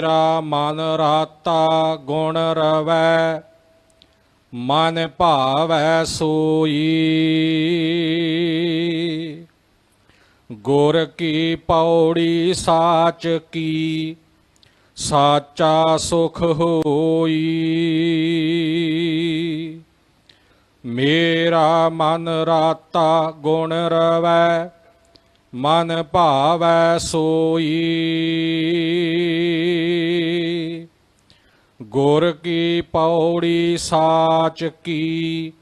ਮੇਰਾ ਮਨ ਰਾਤਾ ਗੁਣ ਰਵੈ, ਮਨ ਭਾਵੈ ਸੋਈ। ਗੁਰ ਕੀ ਪੌੜੀ ਸਾਚ ਕੀ, ਸਾਚਾ ਸੁਖ ਹੋਈ। ਮੇਰਾ ਮਨ ਰਾਤਾ ਗੁਣ ਰਵੈ ਮਨ ਭਾਵੈ ਸੋਈ। ਗੁਰ ਕੀ ਪੌੜੀ ਸਾਚ ਕੀ,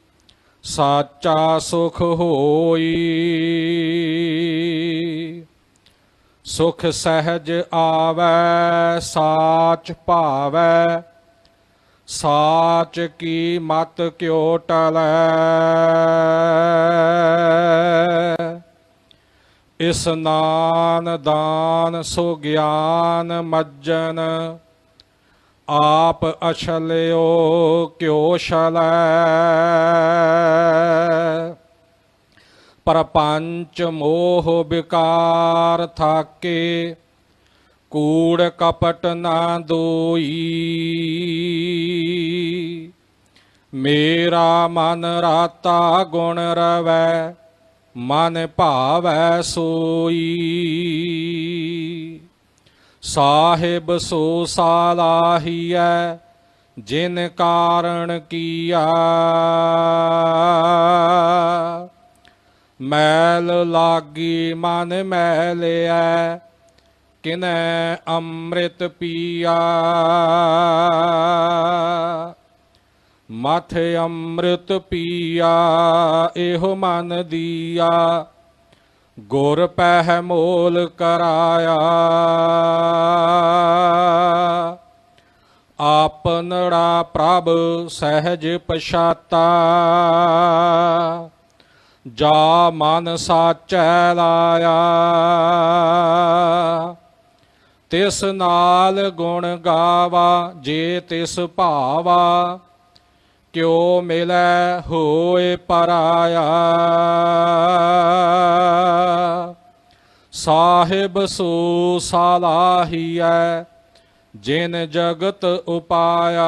ਸਾਚਾ ਸੁਖ ਹੋਈ। ਸੁਖ ਸਹਿਜ ਆਵੈ, ਸਾਚ ਭਾਵੈ। ਸਾਚ ਕੀ ਮਤ ਕਿਉ ਟਲੈ? ਇਸਨਾਨ ਦਾਨ ਸੋ ਗਿਆਨ ਮੱਜਨ, ਆਪ ਅਛਲਿਓ ਕਿਉ ਛਲੈ। ਪਰਪੰਚ ਮੋਹ ਵਿਕਾਰ ਥਾਕੇ, ਕੂੜ ਕਪਟ ਨਾ ਦੋਈ। ਮੇਰਾ ਮਨ ਰਾਤਾ ਗੁਣ ਰਵੈ ਮਨ ਭਾਵੈ ਸੋਈ। ਸਾਹਿਬ ਸੋ ਸਾਲਾਹੀਐ, ਜਿਨ ਕਾਰਣ ਕੀਆ ਮੈਲ ਲਾਗੀ ਮਨ ਮੈਲਿਐ, ਕਿਨੈ ਅੰਮ੍ਰਿਤ ਪੀਆ ਮਥ ਅੰਮ੍ਰਿਤ ਪੀਆ, ਇਹੋ ਮਨ ਦੀਆ। ਗੁਰ ਪਹਿ ਮੋਲ ਕਰਾਇਆ। ਆਪਨੜਾ ਪ੍ਰਭ ਸਹਿਜ ਪਛਾਤਾ। ਜਾ ਮਨ ਸਾਚੈ ਲਾਇਆ। ਤਿਸ ਨਾਲ ਗੁਣ ਗਾਵਾ, ਜੇ ਤਿਸ ਭਾਵਾ ਕਿਉ ਮਿਲੈ ਹੋਏ ਪਰਾਇਆ? ਸਾਹਿਬ ਸੋ ਸਾਲਾਹੀਐ, ਜਿਨ ਜਗਤ ਉਪਾਇਆ।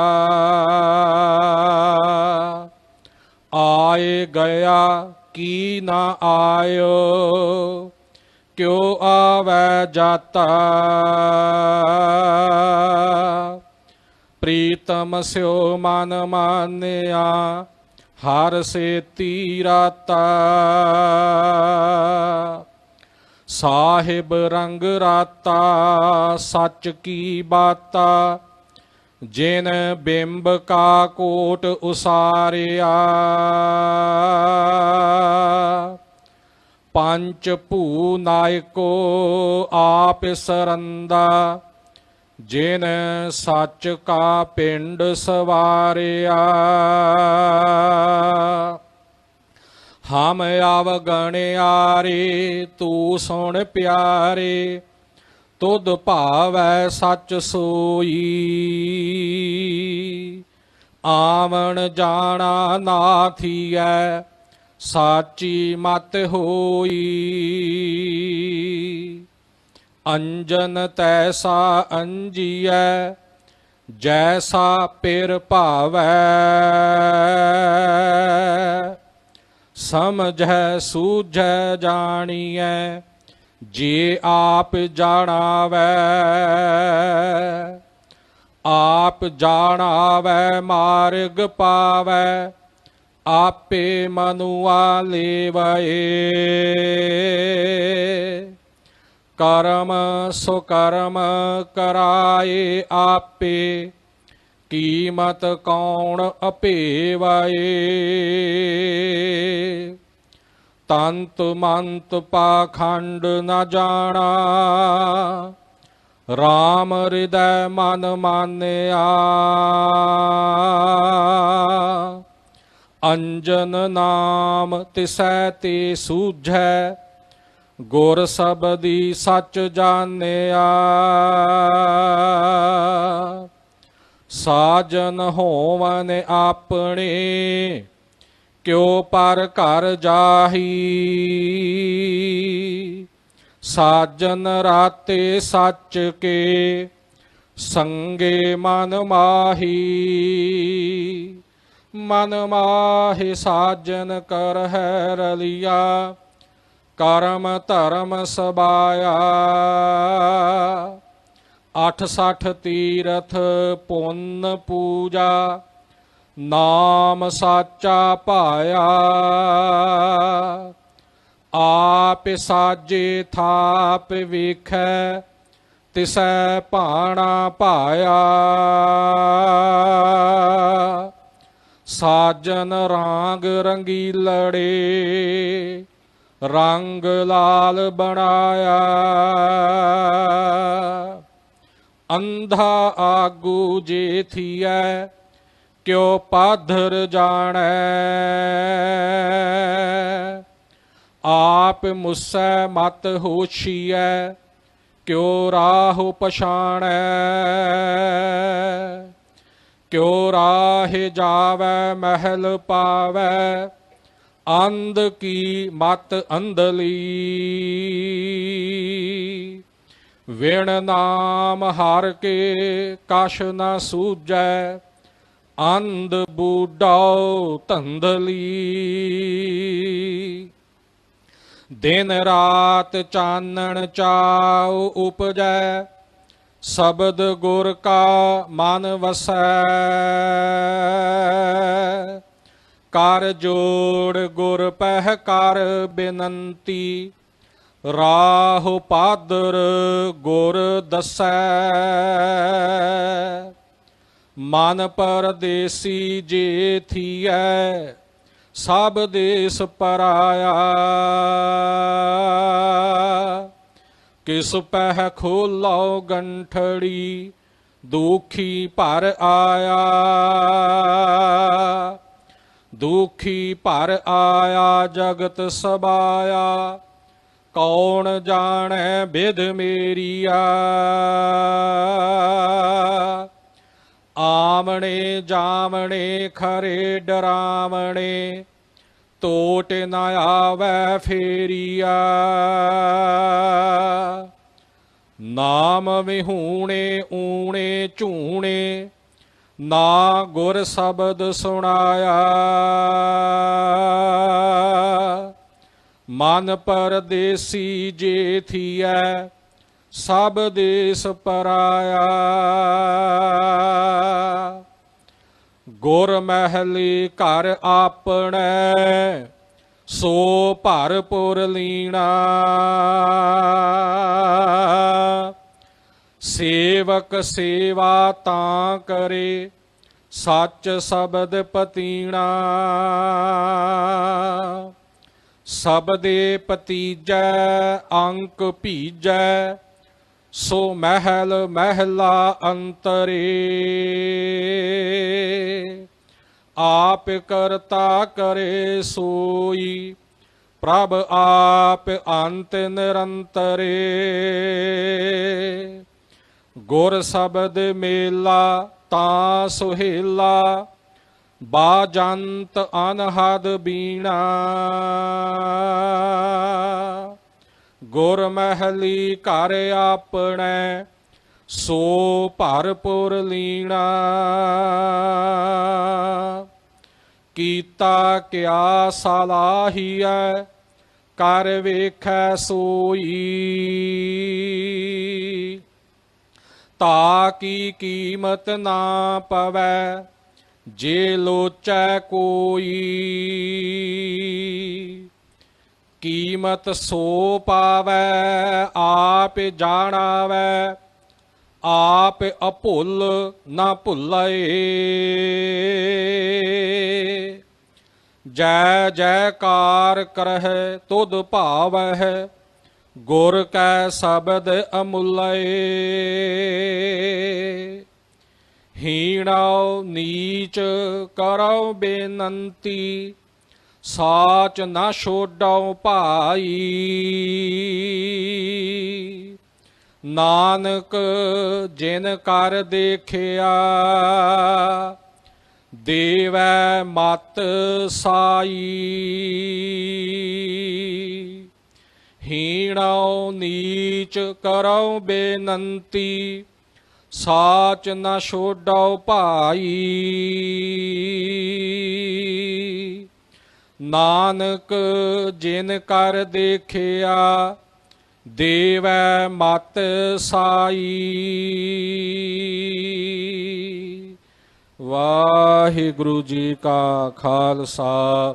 ਆਏ ਗਿਆ, ਕੀ ਨਾ ਆਇਓ? ਕਿਉ ਆਵੈ ਜਾਤਾ? ਪ੍ਰੀਤਮ ਸਿਓ ਮਨ ਮਾਨਿਆ ਹਰ ਸੇ ਤੀਰਾਤਾ ਸਾਹਿਬ ਰੰਗ ਰਾਤਾ ਸੱਚ ਕੀ ਬਾਤਾ ਜਿਨ ਬਿੰਬ ਕਾ ਕੋਟ ਉਸਾਰਿਆ ਪੰਚ ਭੂ ਨਾਇਕੋ ਆਪ ਸਰੰਦਾ ਜਿਨ ਸੱਚ ਕਾ ਪਿੰਡ ਸਵਾਰਿਆ, ਹਮ ਆਵ ਗਣਿਆਰੇ ਤੂੰ ਸੁਣ ਪਿਆਰੇ, ਤੁਧ ਭਾਵੈ ਸੱਚ ਸੋਈ। ਆਵਣ ਜਾਣਾ ਨਾਥੀਐ ਸਾਚੀ ਮਤ ਹੋਈ। ਅੰਜਨ ਤੈਸਾ ਅੰਜੀਐ, ਜੈਸਾ ਪਿਰ ਭਾਵੈ। ਸਮਝੈ ਸੂਝੈ ਜਾਣੀਐ, ਜੇ ਆਪ ਜਾਣਾਵੈ। ਆਪ ਜਾਣਾਵੈ, ਮਾਰਗ ਪਾਵੈ, ਆਪੇ ਮਨੁਆ ਲੇਵਏ ਕਰਮ ਸੋ ਕਰਮ ਕਰਾਏ ਆਪੇ, ਕੀਮਤ ਕੌਣ ਅਪੇਵਾਏ? ਤੰਤ ਮੰਤ ਪਾਖੰਡ ਨਾ ਜਾਣਾ RAM ਹਿਰਦੈ ਮਨ ਮਾਨਿਆ। ਅੰਜਨ ਨਾਮ ਤਿਸੈ ਤੇ ਸੂਝੈ ਗੁਰ ਸਬਦੀ ਸੱਚ ਜਾਣਿਆ। ਸਾਜਨ ਹੋਵਨ ਆਪਣੇ, ਕਿਉ ਪਰ ਘਰ ਜਾਹੀ। ਸਾਜਨ ਰਾਤੇ ਸੱਚ ਕੇ, ਸੰਗੇ ਮਨ ਮਾਹੀ। ਮਨ ਮਾਹੀ ਸਾਜਨ ਕਰ ਹੈ ਰਲਿਆ। ਕਰਮ ਧਰਮ ਸਬਾਇਆ। ਅਠ ਸਠ ਤੀਰਥ ਪੁੰਨ ਪੂਜਾ, ਨਾਮ ਸਾਚਾ ਪਾਇਆ ਆਪ ਸਾਜੇ ਥਾਪ ਵੇਖੈ, ਤਿਸੈ ਭਾਣਾ ਪਾਇਆ ਸਾਜਨ ਰਾਗ ਰੰਗੀਲੜੇ ਰੰਗ ਲਾਲ ਬਣਾਇਆ। ਅੰਧਾ ਆਗੂ ਜੇ ਥੀਐ ਕਿਉ ਪਾਧਰ ਜਾਣੈ। ਆਪ ਮੁਸੈ ਮਤ ਹੋਛੀਐ, ਕਿਉ ਰਾਹੁ ਪਛਾਣੈ। ਕਿਉ ਰਾਹ ਜਾਵੈ, ਮਹਿਲ ਪਾਵੈ ਅੰਧ ਕੀ ਮਤ ਅੰਧਲੀ? ਵਿਣ ਨਾਮ ਹਾਰ ਕੇ ਕਾਸ਼ ਨਾ ਸੂਜੈ ਅੰਧ ਬੂਡਾਉ ਧੰਦਲੀ ਦਿਨ ਰਾਤ ਚਾਨਣ ਚਾਉ ਉਪਜੈ, ਸ਼ਬਦ ਗੁਰ ਕਾ ਮਨ ਵਸੈ। ਕਰ ਜੋੜ ਗੁਰ ਪਹਿ ਕਰ ਬੇਨੰਤੀ, ਰਾਹ ਪਾਦਰ ਗੁਰ ਦਸੈ। ਮਨ ਪਰਦੇਸੀ ਜੇ ਥੀਐ, ਸਭ ਦੇਸ ਪਰਾਇਆ। ਕਿਸ ਪਹਿ ਖੋਲੋ ਗੰਠੜੀ, ਦੁਖੀ ਭਰ ਆਇਆ। ਦੁਖੀ ਭਰ ਆਇਆ, ਜਗਤ ਸਬਾਇਆ। ਕੌਣ ਜਾਣੈ ਬਿਦ ਮੇਰੀਆ ਆਮਣੇ ਜਾਮਣੇ ਖਰੇ ਡਰਾਵਣੇ ਤੋਟ ਨ ਆਵੈ ਫੇਰੀਆ ਨਾਮ ਵਿਹੂਣੇ, ਊਣੇ, ਝੂਣੇ ਨਾ ਗੁਰ ਸ਼ਬਦ ਸੁਣਾਇਆ। ਮਨ ਪਰਦੇਸੀ ਜੇ ਥੀਐ, ਸਭ ਦੇਸ ਪਰਾਇਆ। ਗੁਰ ਮਹਿਲੀ ਘਰ ਆਪਣੈ, ਸੋ ਭਰਪੁਰ ਲੀਣਾ। ਸੇਵਕ ਸੇਵਾ ਤਾਂ ਕਰੇ, ਸੱਚ ਸ਼ਬਦ ਪਤੀਣਾ। ਸਬਦੇ ਪਤੀਜੈ, ਅੰਕ ਭੀਜੈ, ਸੋ ਮਹਿਲ ਮਹਿਲਾ ਅੰਤਰੇ। ਆਪ ਕਰਤਾ ਕਰੇ ਸੋਈ, ਪ੍ਰਭ ਆਪ ਅੰਤ ਨਿਰੰਤਰੇ। ਗੁਰ ਸ਼ਬਦ ਮੇਲਾ ਤਾਂ ਸੁਹੇਲਾ, ਬਾਜੰਤ ਅਨਹਦ ਬੀਣਾ। ਗੁਰ ਮਹਿਲੀ ਘਰ ਆਪਣੈ, ਸੋ ਭਰਪੁਰ ਲੀਣਾ। ਕੀਤਾ ਕਿਆ ਸਲਾਹੀਐ, ਕਰ ਵੇਖੈ ਸੋਈ। ਤਾ ਕੀ ਕੀਮਤ ਨਾ ਪਵੈ, ਜੇ ਲੋਚੈ ਕੋਈ। ਕੀਮਤ ਸੋ ਪਾਵੈ, ਆਪ ਜਾਣਾਵੈ, ਆਪ ਅਭੁੱਲ ਨਾ ਭੁੱਲਏ। ਜੈ ਜੈਕਾਰ ਕਰਹਿ ਤੁਧ ਭਾਵਹਿ ਗੁਰ ਕੈ ਸ਼ਬਦ ਅਮੁੱਲਏ ਹੀਣਾਉ ਨੀਚ ਕਰਉ ਬੇਨੰਤੀ, ਸਾਚ ਨਾ ਛੋਡਉ ਭਾਈ। ਨਾਨਕ ਜਿਨ ਕਰ ਦੇਖਿਆ, ਦੇਵੈ ਮਤ ਸਾਈ। ਹੀਣਾਉ ਨੀਚ ਕਰਉ ਬੇਨੰਤੀ, ਸਾਚ ਨਾ ਛੋਡਉ ਭਾਈ। ਨਾਨਕ ਜਿਨ ਕਰ ਦੇਖਿਆ, ਦੇਵੈ ਮਤ ਸਾਈ। ਵਾਹਿਗੁਰੂ ਜੀ ਕਾ ਖਾਲਸਾ।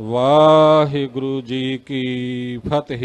ਵਾਹਿਗੁਰੂ ਜੀ ਕੀ ਫਤਿਹ।